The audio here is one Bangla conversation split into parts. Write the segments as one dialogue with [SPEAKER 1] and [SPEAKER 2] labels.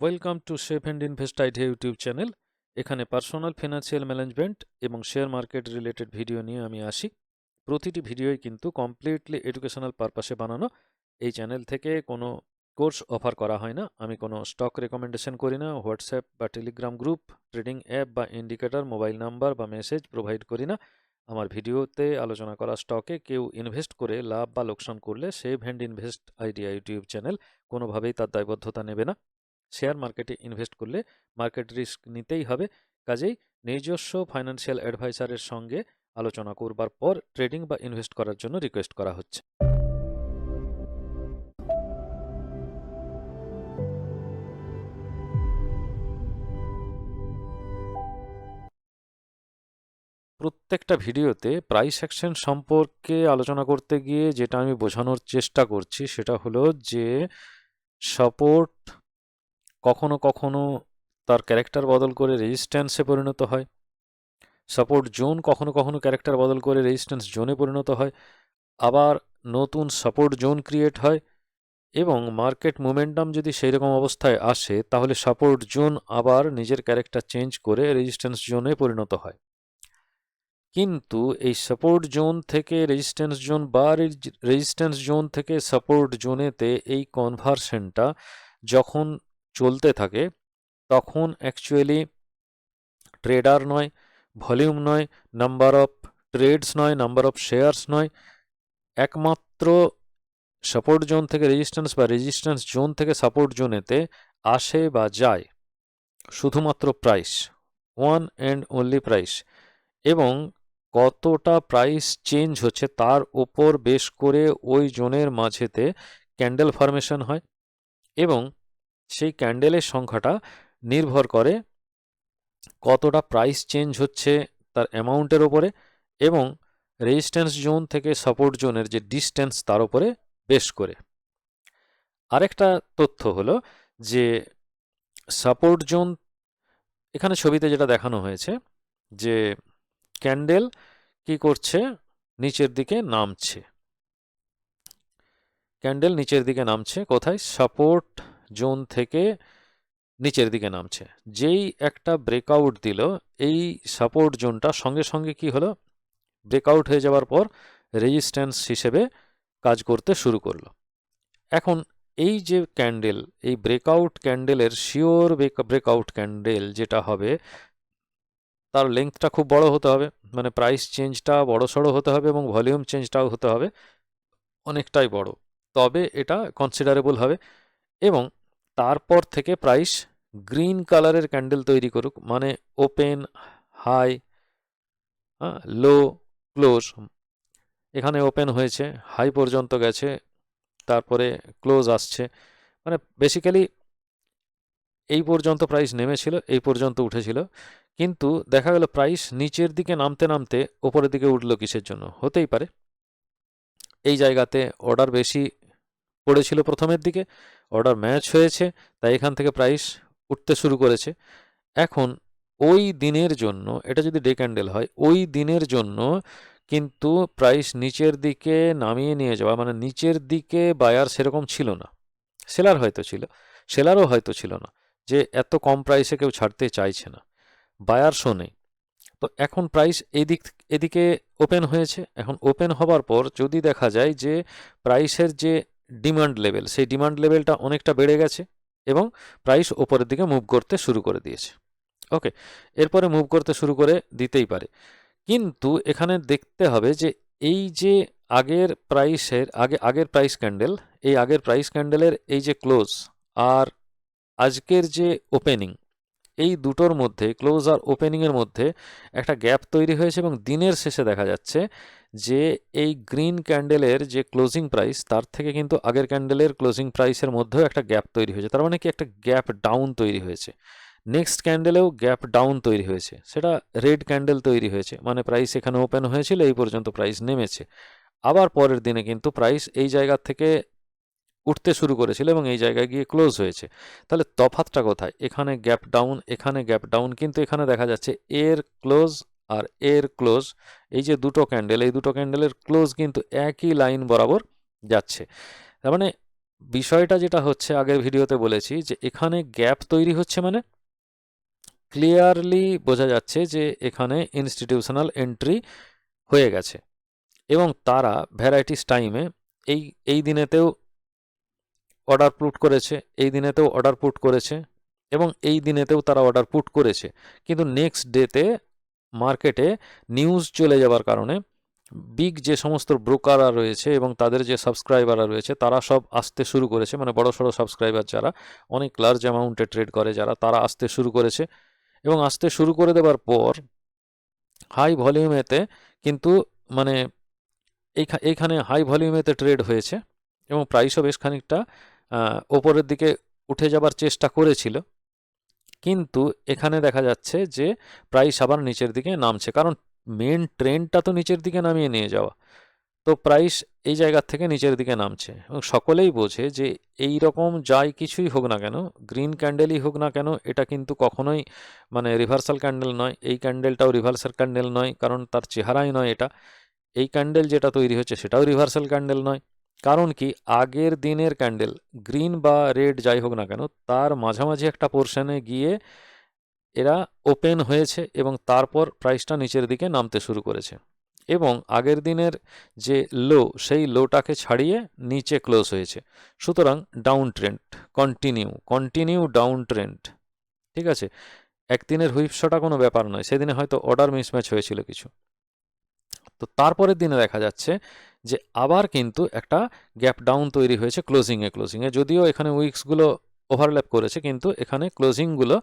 [SPEAKER 1] Welcome to safe and invest idea YouTube channel এখানে পার্সোনাল ফিনান্সিয়াল ম্যানেজমেন্ট এবং শেয়ার মার্কেট রিলেটেড ভিডিও নিয়ে আমি আসি। প্রতিটি ভিডিওই কিন্তু কমপ্লিটলি এডুকেশনাল পারপাসে বানানো। এই চ্যানেল থেকে কোনো কোর্স অফার করা হয় না। আমি কোনো স্টক রেকমেন্ডেশন করি না হোয়াটসঅ্যাপ বা টেলিগ্রাম গ্রুপ ট্রেডিং অ্যাপ বা ইন্ডিকেটর মোবাইল নাম্বার বা মেসেজ প্রোভাইড করি না। আমার ভিডিওতে আলোচনা করা স্টকে কেউ ইনভেস্ট করে লাভ বা লোকসান করলে safe and invest idea YouTube channel কোনোভাবেই তার দায়বদ্ধতা নেবে না। শেয়ার মার্কেটে ইনভেস্ট করলে মার্কেট রিস্ক নিতেই হবে। কাজেই নিজস্ব ফাইন্যান্সিয়াল অ্যাডভাইসারের সঙ্গে আলোচনা করবার পর ট্রেডিং বা ইনভেস্ট করার জন্য রিকোয়েস্ট করা হচ্ছে। প্রত্যেকটা ভিডিওতে প্রাইস অ্যাকশন সম্পর্কে আলোচনা করতে গিয়ে যেটা আমি বোঝানোর চেষ্টা করছি সেটা হলো যে সাপোর্ট কখনো কখনো তার ক্যারেক্টার বদল করে রেজিস্ট্যান্সে পরিণত হয়। সাপোর্ট জোন কখনো কখনো ক্যারেক্টার বদল করে রেজিস্ট্যান্স জোনে পরিণত হয়। আবার নতুন সাপোর্ট জোন ক্রিয়েট হয় এবং মার্কেট মোমেন্টাম যদি সেই রকম অবস্থায় আসে, তাহলে সাপোর্ট জোন আবার নিজের ক্যারেক্টার চেঞ্জ করে রেজিস্ট্যান্স জোনে পরিণত হয়। কিন্তু এই সাপোর্ট জোন থেকে রেজিস্ট্যান্স জোন বা রেজিস্ট্যান্স জোন থেকে সাপোর্ট জোনেতে এই কনভার্সনটা যখন চলতে থাকে, তখন অ্যাকচুয়ালি ট্রেডার নয় ভলিউম নয় নাম্বার অফ ট্রেডস নয় নাম্বার অফ শেয়ার্স নয়, একমাত্র সাপোর্ট জোন থেকে রেজিস্ট্যান্স বা রেজিস্ট্যান্স জোন থেকে সাপোর্ট জোনেতে আসে বা যায় শুধুমাত্র price one and only price এবং কতটা প্রাইস চেঞ্জ হচ্ছে তার ওপর বেশ করে ওই জোনের মাঝেতে ক্যান্ডেল ফরমেশন হয় এবং সেই ক্যান্ডেলের সংখ্যাটা নির্ভর করে কতটা প্রাইস চেঞ্জ হচ্ছে তার অ্যামাউন্টের ওপরে এবং রেজিস্ট্যান্স জোন থেকে সাপোর্ট জোনের যে ডিস্টেন্স তার ওপরে বেশ করে। আরেকটা তথ্য হলো যে সাপোর্ট জোন এখানে ছবিতে যেটা দেখানো হয়েছে যে ক্যান্ডেল কি করছে? নিচের দিকে নামছে। ক্যান্ডেল নিচের দিকে নামছে, কোথায়? সাপোর্ট জোন থেকে নিচের দিকে নামছে। যেই একটা ব্রেকআউট দিল, এই সাপোর্ট জোনটা সঙ্গে সঙ্গে কি হলো? ব্রেকআউট হয়ে যাওয়ার পর রেজিস্ট্যান্স হিসেবে কাজ করতে শুরু করল। এখন এই যে ক্যান্ডেল এই ব্রেকআউট ক্যান্ডেলের শিওর ব্রেকআউট ক্যান্ডেল যেটা হবে, তার লেংথটা খুব বড় হতে হবে। মানে প্রাইস চেঞ্জটা বড় সড়ো হতে হবে এবং ভলিউম চেঞ্জটাও হতে হবে। অনেকটাই বড়। তবে এটা কনসিডারেবল হবে এবং তারপর থেকে প্রাইস গ্রিন কালারের ক্যান্ডেল তৈরি করুক মানে ওপেন, হাই লো, ক্লোজ। এখানে ওপেন হয়েছে, হাই পর্যন্ত গেছে, তারপরে ক্লোজ আসছে। মানে বেসিক্যালি এই পর্যন্ত প্রাইস নেমেছিল, এই পর্যন্ত উঠেছিল। কিন্তু দেখা গেল প্রাইস নিচের দিকে নামতে নামতে ওপরের দিকে উঠল কিসের জন্য? হতেই পারে। এই জায়গাতে অর্ডার বেশি পড়েছিল প্রথমের দিকে অর্ডার ম্যাচ হয়েছে, তাই এখান থেকে প্রাইস উঠতে শুরু করেছে। এখন ওই দিনের জন্য, এটা যদি ডে ক্যান্ডেল হয়, ওই দিনের জন্য কিন্তু প্রাইস নিচের দিকে নামিয়ে নিয়ে যাওয়া মানে নিচের দিকে বায়ার সেরকম ছিল না। সেলার হয়তো ছিল সেলারও হয়তো ছিল না, যে এত কম প্রাইসে কেউ ছাড়তে চাইছে না। বায়ার শো নেই। তো এখন প্রাইস এদিক, এদিকে ওপেন হয়েছে। এখন ওপেন হবার পর যদি দেখা যায় যে প্রাইসের যে ডিমান্ড লেভেল সেই ডিমান্ড লেভেলটা অনেকটা বেড়ে গেছে এবং প্রাইস ওপরের দিকে মুভ করতে শুরু করে দিয়েছে। ওকে এরপরে মুভ করতে শুরু করে দিতেই পারে। কিন্তু এখানে দেখতে হবে যে এই যে আগের প্রাইসের আগে, আগের প্রাইস ক্যান্ডেল এই আগের প্রাইস ক্যান্ডেলের এই যে ক্লোজ আর আজকের যে ওপেনিং এই দুটোর মধ্যে ক্লোজ আর ওপেনিংয়ের মধ্যে একটা গ্যাপ তৈরি হয়েছে এবং দিনের শেষে দেখা যাচ্ছে যে এই গ্রিন ক্যান্ডেলের যে ক্লোজিং প্রাইস, তার থেকে কিন্তু আগের ক্যান্ডেলের ক্লোজিং প্রাইসের মধ্যেও একটা গ্যাপ তৈরি হয়েছে। তার মানে কি একটা গ্যাপ ডাউন তৈরি হয়েছে। নেক্সট ক্যান্ডেলেও গ্যাপ ডাউন তৈরি হয়েছে। সেটা রেড ক্যান্ডেল তৈরি হয়েছে। মানে প্রাইস এখানে ওপেন হয়েছিল, এই পর্যন্ত প্রাইস নেমেছে। আবার পরের দিনে কিন্তু প্রাইস এই জায়গা থেকে উঠতে শুরু করেছিল এবং এই জায়গায় গিয়ে ক্লোজ হয়েছে। তাহলে তফাতটা কোথায়? এখানে গ্যাপ ডাউন, এখানে গ্যাপ ডাউন, কিন্তু এখানে দেখা যাচ্ছে এর ক্লোজ আর এর ক্লোজ এই যে দুটো ক্যান্ডেল এই দুটো ক্যান্ডেলের ক্লোজ কিন্তু একই লাইন বরাবর যাচ্ছে। তার মানে বিষয়টা যেটা হচ্ছে, আগের ভিডিওতে বলেছি যে এখানে গ্যাপ তৈরি হচ্ছে মানে ক্লিয়ারলি বোঝা যাচ্ছে যে এখানে ইনস্টিটিউশনাল এন্ট্রি হয়ে গেছে এবং তারা ভ্যারাইটিস টাইমে এই এই দিনেতেও অর্ডার পুট করেছে, এই দিনেতেও অর্ডার পুট করেছে এবং এই দিনেতেও তারা অর্ডার পুট করেছে। কিন্তু নেক্সট ডেতে মার্কেটে নিউজ চলে যাওয়ার কারণে বিগ যে সমস্ত ব্রোকাররা রয়েছে এবং তাদের যে সাবস্ক্রাইবাররা রয়েছে, তারা সব আসতে শুরু করেছে। মানে বড় সড়ো সাবস্ক্রাইবার যারা, অনেক লার্জ অ্যামাউন্টে ট্রেড করে যারা, তারা আসতে শুরু করেছে। এবং আসতে শুরু করে দেওয়ার পর হাই ভলিউমেতে কিন্তু মানে এইখা- এইখানে হাই ভলিউমেতে ট্রেড হয়েছে এবং প্রাইসও বেশ খানিকটা ওপরের দিকে উঠে যাবার চেষ্টা করেছিল। কিন্তু এখানে দেখা যাচ্ছে যে প্রাইস আবার নিচের দিকে নামছে। কারণ মেন ট্রেনটা তো নিচের দিকে নামিয়ে নিয়ে যাওয়া। তো প্রাইস এই জায়গার থেকে নিচের দিকে নামছে। এবং সকলেই বোঝে যে এই রকম যাই কিছুই হোক না কেন গ্রিন ক্যান্ডেলই হোক না কেন, এটা কিন্তু কখনোই মানে রিভার্সাল ক্যান্ডেল নয়। এই ক্যান্ডেলটাও রিভার্সাল ক্যান্ডেল নয়। কারণ তার চেহারাই নয় এটা। এই ক্যান্ডেল যেটা তৈরি হচ্ছে সেটাও রিভার্সাল ক্যান্ডেল নয়। কারণ কি, আগের দিনের ক্যান্ডেল গ্রিন বা রেড যাই হোক না কেন, তার মাঝামাঝি একটা পোর্শনে গিয়ে এরা ওপেন হয়েছে এবং তারপর প্রাইসটা নিচের দিকে নামতে শুরু করেছে। এবং আগের দিনের যে লো সেই লোটাকে ছাড়িয়ে নিচে ক্লোজ হয়েছে। সুতরাং down trend continue continue down trend ঠিক আছে? একদিনের হুইপশটা কোনো ব্যাপার নয়, সেদিনে হয়তো অর্ডার মিসম্যাচ হয়েছিল কিছু। তো তারপরের দিনে দেখা যাচ্ছে যে আবার কিন্তু একটা গ্যাপ ডাউন তৈরি হয়েছে ক্লোজিংয়ে ক্লোজিংয়ে যদিও এখানে উইক্সগুলো ওভারল্যাপ করেছে, কিন্তু এখানে ক্লোজিংগুলো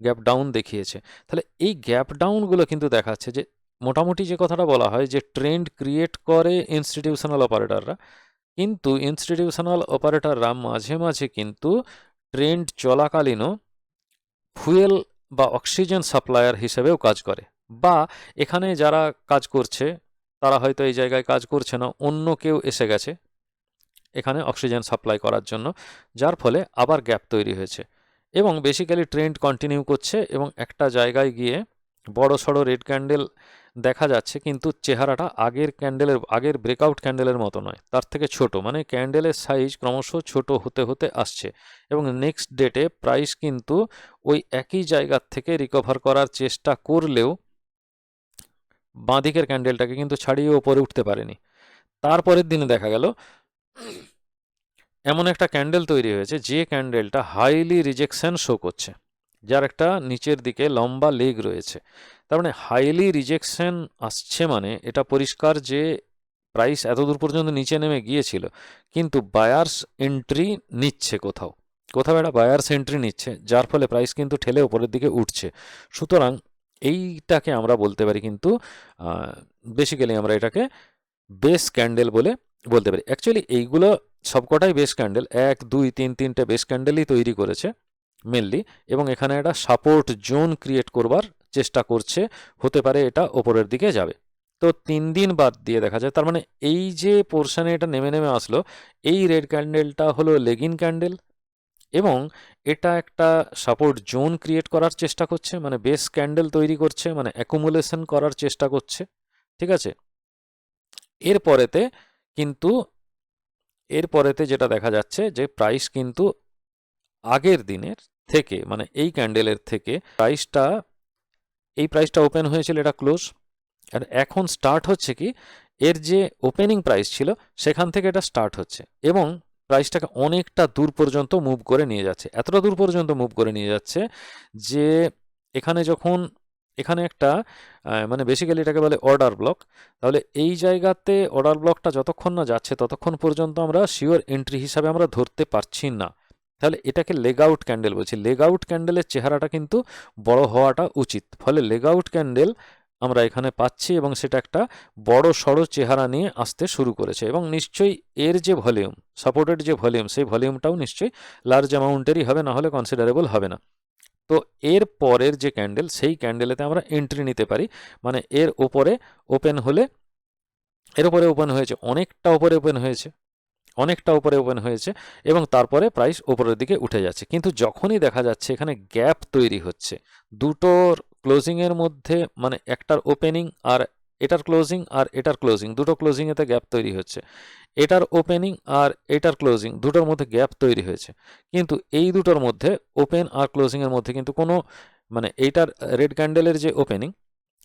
[SPEAKER 1] গ্যাপ ডাউন দেখিয়েছে। তাহলে এই গ্যাপ ডাউনগুলো কিন্তু দেখাচ্ছে যে মোটামুটি যে কথাটা বলা হয় যে ট্রেন্ড ক্রিয়েট করে ইনস্টিটিউশনাল অপারেটররা কিন্তু ইনস্টিটিউশনাল অপারেটররা মাঝে মাঝে কিন্তু ট্রেন্ড চলাকালীনও ফুয়েল বা অক্সিজেন সাপ্লায়ার হিসেবেও কাজ করে। বা এখানে যারা কাজ করছে তারা হয়তো এই জায়গায় কাজ করছে না, অন্য কেউ এসে গেছে এখানে অক্সিজেন সাপ্লাই করার জন্য, যার ফলে আবার গ্যাপ তৈরি হয়েছে। এবং বেসিক্যালি ট্রেন্ড কন্টিনিউ করছে এবং একটা জায়গায় গিয়ে বড় সড়ো রেড ক্যান্ডেল দেখা যাচ্ছে, কিন্তু চেহারাটা আগের ক্যান্ডেলের আগের ব্রেকআউট ক্যান্ডেলের মতো নয়। তার থেকে ছোট মানে ক্যান্ডেলের সাইজ ক্রমশ ছোট হতে হতে আসছে। এবং নেক্সট ডেটে প্রাইস কিন্তু ওই একই জায়গার থেকে রিকভার করার চেষ্টা করলেও বাঁদিকের ক্যান্ডেলটাকে কিন্তু ছাড়িয়ে ওপরে উঠতে পারেনি। তারপরের দিনে দেখা গেল, এমন একটা ক্যান্ডেল তৈরি হয়েছে, যে ক্যান্ডেলটা হাইলি রিজেকশন শো করছে, যার একটা নিচের দিকে লম্বা লেগ রয়েছে। তার মানে হাইলি রিজেকশন আসছে মানে এটা পরিষ্কার যে প্রাইস এত দূর পর্যন্ত নিচে নেমে গিয়েছিল, কিন্তু বায়ার্স এন্ট্রি নিচ্ছে কোথাও। কোথাও একটা বায়ার্স এন্ট্রি নিচ্ছে, যার ফলে প্রাইস কিন্তু ঠেলে ওপরের দিকে উঠছে। সুতরাং এইটাকে আমরা বলতে পারি কিন্তু বেসিক্যালি আমরা এটাকে বেস ক্যান্ডেল বলে বলতে পারি। অ্যাকচুয়ালি এইগুলো সবকটাই বেস ক্যান্ডেল এক, দুই, তিন, তিনটে বেস ক্যান্ডেলই তৈরি করেছে মেনলি এবং এখানে একটা সাপোর্ট জোন ক্রিয়েট করবার চেষ্টা করছে, হতে পারে এটা ওপরের দিকে যাবে। তো তিন দিন বাদ দিয়ে দেখা যায়, তার মানে এই যে পোর্শনে এটা নেমে নেমে আসলো, এই রেড ক্যান্ডেলটা হলো লেগিন ক্যান্ডেল এবং এটা একটা সাপোর্ট জোন ক্রিয়েট করার চেষ্টা করছে মানে বেস ক্যান্ডেল তৈরি করছে মানে অ্যাকুমুলেশন করার চেষ্টা করছে, ঠিক আছে? এরপরেতে কিন্তু, এরপরেতে যেটা দেখা যাচ্ছে যে প্রাইস কিন্তু আগের দিনের থেকে মানে এই ক্যান্ডেলের থেকে প্রাইসটা এই প্রাইসটা ওপেন হয়েছিল, এটা ক্লোজ আর এখন স্টার্ট হচ্ছে কি, এর যে ওপেনিং প্রাইস ছিল, সেখান থেকে এটা স্টার্ট হচ্ছে, এবং প্রাইসটাকে অনেকটা দূর পর্যন্ত মুভ করে নিয়ে যাচ্ছে। এতটা দূর পর্যন্ত মুভ করে নিয়ে যাচ্ছে যে এখানে যখন, এখানে একটা মানে বেসিক্যালি এটাকে বলে অর্ডার ব্লক তাহলে এই জায়গাতে অর্ডার ব্লকটা যতক্ষণ না যাচ্ছে ততক্ষণ পর্যন্ত আমরা শিওর এন্ট্রি হিসাবে আমরা ধরতে পারছি না। তাহলে এটাকে লেগ আউট ক্যান্ডেল বলছি। লেগ আউট ক্যান্ডেলের চেহারাটা কিন্তু বড় হওয়াটা উচিত। ফলে লেগ আউট ক্যান্ডেল আমরা এখানে পাচ্ছি এবং সেটা একটা বড় সড়ো চেহারা নিয়ে আসতে শুরু করেছে এবং নিশ্চয়ই এর যে ভলিউম, সাপোর্টেড যে ভলিউম, সেই ভলিউমটাও নিশ্চয়ই লার্জ অ্যামাউন্টেরই হবে, না হলে কনসিডারেবল হবে না। তো এর পরের যে ক্যান্ডেল সেই ক্যান্ডেলেতে আমরা এন্ট্রি নিতে পারি। মানে এর ওপরে ওপেন হলে, এর উপরে ওপেন হয়েছে, অনেকটা ওপরে ওপেন হয়েছে, অনেকটা উপরে ওপেন হয়েছে এবং তারপরে প্রাইস ওপরের দিকে উঠে যাচ্ছে। কিন্তু যখনই দেখা যাচ্ছে এখানে গ্যাপ তৈরি হচ্ছে, দুটোর ক্লোজিংয়ের মধ্যে মানে একটার ওপেনিং আর এটার ক্লোজিং আর এটার ক্লোজিং দুটো ক্লোজিংয়েতে গ্যাপ তৈরি হচ্ছে এটার ওপেনিং আর এটার ক্লোজিং দুটোর মধ্যে গ্যাপ তৈরি হয়েছে। কিন্তু এই দুটোর মধ্যে ওপেন আর ক্লোজিংয়ের মধ্যে কিন্তু কোনো মানে এইটার রেড ক্যান্ডেলের যে ওপেনিং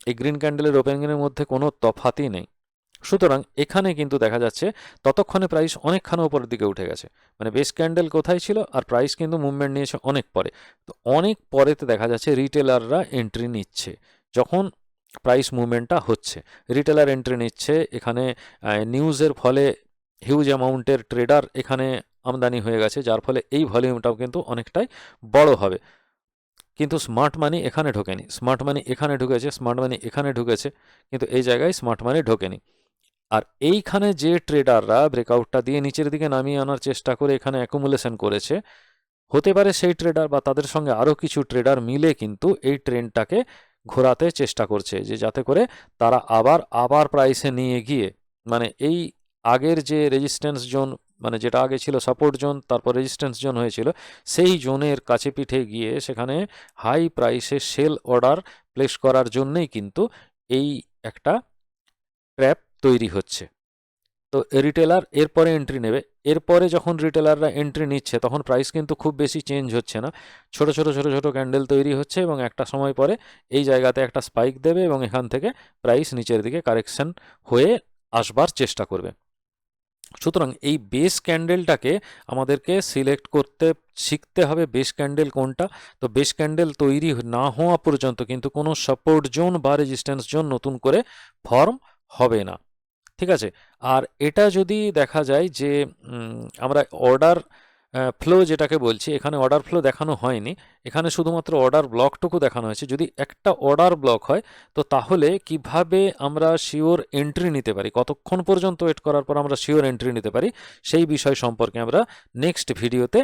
[SPEAKER 1] এই গ্রিন ক্যান্ডেলের ওপেনিংয়ের মধ্যে কোনো তফাতই নেই। সুতরাং এখানে কিন্তু দেখা যাচ্ছে ততক্ষণে প্রাইস অনেকখানি উপরের দিকে উঠে গেছে। মানে বেস ক্যান্ডেল কোথায় ছিল আর প্রাইস কিন্তু মুভমেন্ট নিয়েছে অনেক পরে। তো অনেক পরেতে দেখা যাচ্ছে রিটেলাররা এন্ট্রি নিচ্ছে। যখন প্রাইস মুভমেন্টটা হচ্ছে রিটেলার এন্ট্রি নিচ্ছে, এখানে নিউজের ফলে হিউজ অ্যামাউন্টের ট্রেডার এখানে আমদানি হয়ে গেছে, যার ফলে এই ভলিউমটাও কিন্তু অনেকটাই বড় হবে। কিন্তু স্মার্ট মানি এখানে ঢোকেনি। স্মার্ট মানি এখানে ঢুকেছে স্মার্ট মানি এখানে ঢুকেছে, কিন্তু এই জায়গায় স্মার্ট মানি ঢোকেনি। আর এইখানে যে ট্রেডাররা ব্রেকআউটটা দিয়ে নিচের দিকে নামিয়ে আনার চেষ্টা করে এখানে অ্যাকুমুলেশন করেছে, হতে পারে সেই ট্রেডার বা তাদের সঙ্গে আরও কিছু ট্রেডার মিলে কিন্তু এই ট্রেনটাকে ঘোরাতে চেষ্টা করছে, যে যাতে করে তারা আবার আবার প্রাইসে নিয়ে গিয়ে মানে এই আগের যে রেজিস্ট্যান্স জোন মানে যেটা আগে ছিল সাপোর্ট জোন তারপর রেজিস্ট্যান্স জোন হয়েছিল, সেই জোনের কাছে পিঠে গিয়ে সেখানে হাই প্রাইসে সেল অর্ডার প্লেস করার জন্যেই কিন্তু এই একটা ট্র্যাপ তৈরি হচ্ছে। তো রিটেলার এরপরে এন্ট্রি নেবে। এরপরে যখন রিটেলাররা এন্ট্রি নিচ্ছে, তখন প্রাইস কিন্তু খুব বেশি চেঞ্জ হচ্ছে না। ছোট ছোট ছোট ছোট ক্যান্ডেল তৈরি হচ্ছে এবং একটা সময় পরে এই জায়গাতে একটা স্পাইক দেবে এবং এখান থেকে প্রাইস নিচের দিকে কারেকশন হয়ে আসবার চেষ্টা করবে। সুতরাং এই বেস ক্যান্ডেলটাকে আমাদেরকে সিলেক্ট করতে শিখতে হবে বেস ক্যান্ডেল কোনটা। তো বেস ক্যান্ডেল তৈরি না হওয়া পর্যন্ত কিন্তু কোনো সাপোর্ট জোন বা রেজিস্ট্যান্স জোন নতুন করে ফর্ম হবে না। ঠিক আছে? আর এটা যদি দেখা যায় যে আমরা অর্ডার ফ্লো যেটাকে বলছি, এখানে অর্ডার ফ্লো দেখানো হয়নি। এখানে শুধুমাত্র অর্ডার ব্লকটুকু দেখানো হয়েছে। যদি একটা অর্ডার ব্লক হয়, তো তাহলে কীভাবে আমরা শিওর এন্ট্রি নিতে পারি? কতক্ষণ পর্যন্ত ওয়েট করার পর আমরা শিওর এন্ট্রি নিতে পারি? সেই বিষয় সম্পর্কে আমরা নেক্সট ভিডিওতে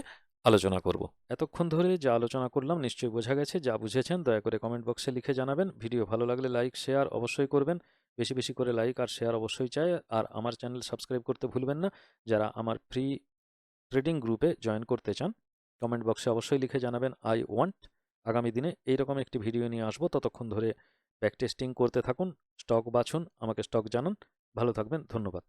[SPEAKER 1] আলোচনা করব। এতক্ষণ ধরে যা আলোচনা করলাম, নিশ্চয়ই বোঝা গেছে। যা বুঝেছেন, দয়া করে কমেন্ট বক্সে লিখে জানাবেন। ভিডিও ভালো লাগলে লাইক শেয়ার অবশ্যই করবেন। বেশি বেশি করে লাইক আর শেয়ার অবশ্যই চাই। আর আমার চ্যানেল সাবস্ক্রাইব করতে ভুলবেন না। যারা আমার ফ্রি ট্রেডিং গ্রুপে জয়েন করতে চান কমেন্ট বক্সে অবশ্যই লিখে জানাবেন আই ওয়ান্ট আগামী দিনে এইরকম একটি ভিডিও নিয়ে আসব। ততক্ষণ ধরে ব্যাক টেস্টিং করতে থাকুন স্টক বাছুন, আমাকে স্টক জানান। ভালো থাকবেন, ধন্যবাদ।